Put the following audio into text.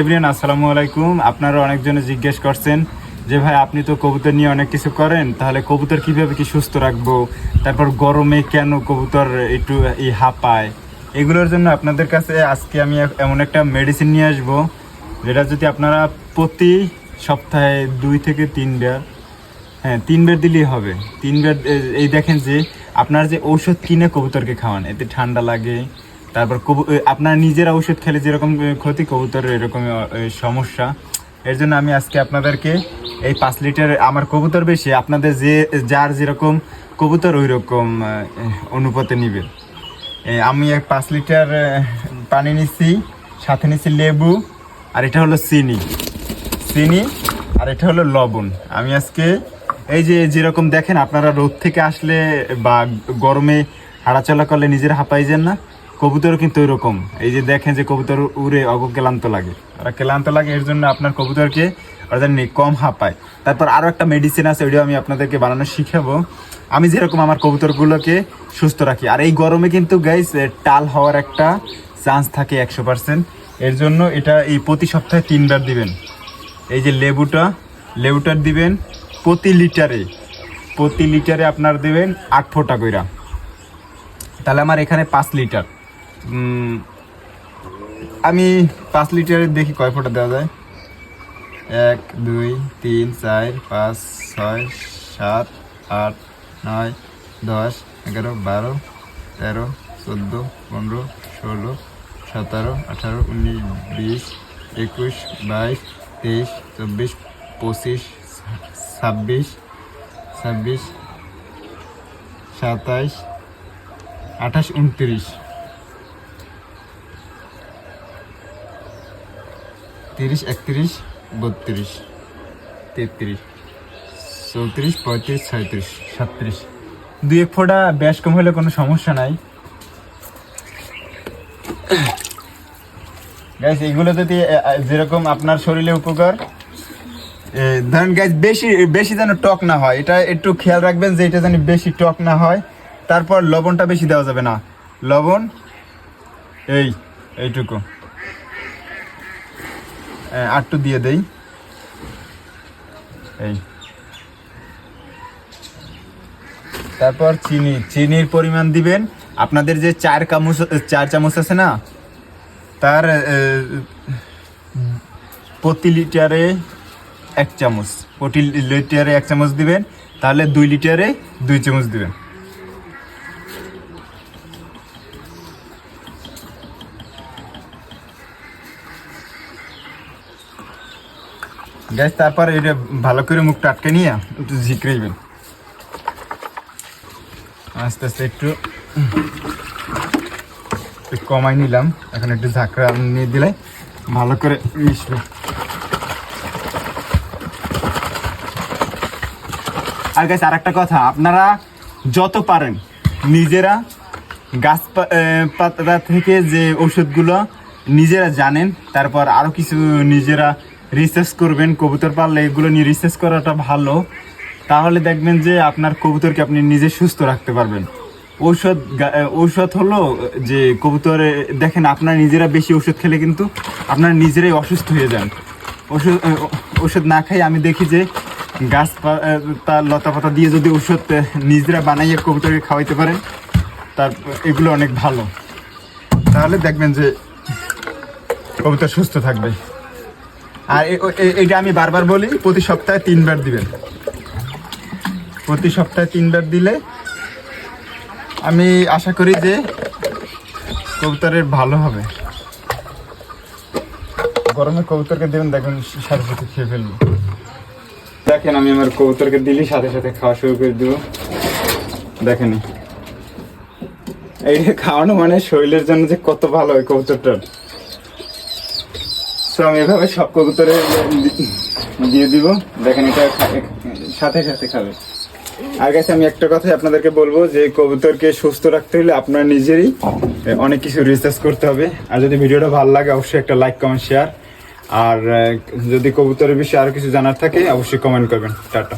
Everyone আসসালামু আলাইকুম। আপনারা অনেকজনে জিজ্ঞেস করছেন যে, ভাই, আপনি তো কবুতর নিয়ে অনেক কিছু করেন, তাহলে কবুতর কীভাবে কি সুস্থ রাখব? তারপর গরমে কেন কবুতর একটু এই হাঁপায়? এগুলোর জন্য আপনাদের কাছে আজকে আমি এমন একটা মেডিসিন নিয়ে আসব, যেটা যদি আপনারা প্রতি সপ্তাহে দুই থেকে তিনবার হ্যাঁ তিনবার দিলেই হবে। তিনবার এই দেখেন যে, আপনার যে ঔষধ কিনে কবুতরকে খাওয়ান, এতে ঠান্ডা লাগে তারপর আপনার নিজেরা ঔষধ খেলে যেরকম ক্ষতি, কবুতরের এরকম সমস্যা। এর জন্য আমি আজকে আপনাদেরকে এই পাঁচ লিটার, আমার কবুতর বেশি, আপনাদের যে, যার যেরকম কবুতর ওই রকম অনুপাতে নিবে। আমি এক পাঁচ লিটার পানি নিচ্ছি সাথে নিচ্ছি লেবু, আর এটা হলো চিনি। চিনি, আর এটা হলো লবণ। আমি আজকে এই যে যেরকম দেখেন, আপনারা রোদ থেকে আসলে বা গরমে হাঁটাচলা করলে নিজের হাঁপাই যান না। কবুতরও কিন্তু ওইরকম। এই যে দেখেন যে কবুতর উড়ে অগ ক্লান্ত লাগে। ওরা ক্লান্ত লাগে, এর জন্য আপনার কবুতরকে ওরা যেন কম হাঁপায়। তারপর আরও একটা মেডিসিন আছে, ওইটাও আমি আপনাদেরকে বানানো শিখাবো। আমি যেরকম আমার কবুতরগুলোকে সুস্থ রাখি। আর এই গরমে কিন্তু গাইস টাল হওয়ার একটা চান্স থাকে একশো পার্সেন্ট এর জন্য এটা এই প্রতি সপ্তাহে তিনবার দিবেন। এই যে লেবুটা লেবুটার দিবেন প্রতি লিটারে। প্রতি লিটারে আপনার দেবেন আট ফোঁটা কইরা। তাহলে আমার এখানে পাঁচ লিটার। আমি পাঁচ লিটারে দেখি কয় ফোঁটা দেওয়া যায়? এক, দুই, তিন, চার, পাঁচ, ছয়, সাত, আট, নয়, দশ, এগারো, বারো, তেরো, চোদ্দ, পনেরো, ষোলো, সতেরো, আঠারো, উনিশ, বিশ, একুশ, বাইশ, তেইশ, চব্বিশ, পঁচিশ, ছাব্বিশ ছাব্বিশ, সাতাইশ, আঠাশ, উনত্রিশ। তিরিশ, একত্রিশ, বত্রিশ, তেত্রিশ, চৌত্রিশ, পঁয়ত্রিশ, ছয়ত্রিশ, সাতত্রিশ। দুই এক ফোঁটা ব্যাস কম হলে কোনো সমস্যা নাই। গাইস এগুলো যদি যেরকম আপনার শরীরে উপকার ধরেন গাইস বেশি বেশি যেন টক না হয়, এটা একটু খেয়াল রাখবেন যে এটা যেন বেশি টক না হয়, তারপর লবণটা বেশি দেওয়া যাবে না। লবণ, এই, এইটুকু। আটটু দিয়ে দেই। এই। তারপর চিনি, চিনির পরিমাণ দিবেন। আপনাদের যে চার চামচ চার চামচ আছে না, তার প্রতি লিটারে এক চামচ। প্রতি লিটারে এক চামচ দিবেন, তাহলে দুই লিটারে দুই চামচ দিবেন। গ্যাস তারপর এটা ভালো করে মুখটা আটকে নিয়ে একটু ঝিকড়াইবেন আস্তে আস্তে একটু কমাই নিলাম। এখন একটু ঝাঁকড়া নিয়ে দিলে ভালো করে মিশবে। আর গাছ আর একটা কথা, আপনারা যত পারেন নিজেরা গাছ পাতা থেকে যে ওষুধগুলো নিজেরা জানেন, তারপর আরও কিছু নিজেরা রিসার্চ করবেন, কবুতর পাললে এগুলো নিয়ে রিসার্চ করাটা ভালো। তাহলে দেখবেন যে আপনার কবুতরকে আপনি নিজে সুস্থ রাখতে পারবেন। ঔষধ ঔষধ হলো, যে কবুতরে, দেখেন আপনারা নিজেরা বেশি ওষুধ খেলে কিন্তু আপনারা নিজেরাই অসুস্থ হয়ে যান। ওষুধ ওষুধ না খাই আমি দেখি যে গাছ তার লতা পাতা দিয়ে যদি ওষুধ নিজেরা বানাইয়ে কবুতরকে খাওয়াইতে পারেন, তার, এগুলো অনেক ভালো। তাহলে দেখবেন যে কবুতর সুস্থ থাকবে। আর এটা আমি বারবার বলি, প্রতি সপ্তাহে তিনবার দিবেন। প্রতি সপ্তাহে তিনবার দিলে আমি আশা করি যে কবুতরের ভালো হবে। গরমে কবুতরকে দেবেন দেখুন সাথে সাথে খেয়ে ফেলব। দেখেন, আমি আমার কবুতরকে দিলি, সাথে সাথে খাওয়া শুরু করে দেবো। দেখেন। এই খাওয়ানো মানে শরীরের জন্য যে কত ভালো হয় কবুতরটার। তো আমি এভাবে সব কবুতরে দিয়ে দিব। দেখেন এটা সাথে সাথে খাবে। আর কাছে আমি একটা কথাই আপনাদেরকে বলব, যে কবুতরকে সুস্থ রাখতে হলে আপনার নিজেরই অনেক কিছু রিসার্চ করতে হবে। আর যদি ভিডিওটা ভালো লাগে, অবশ্যই একটা লাইক কমেন্ট শেয়ার আর যদি কবুতরের বিষয়ে আরও কিছু জানার থাকে, অবশ্যই কমেন্ট করবেন। টাটা।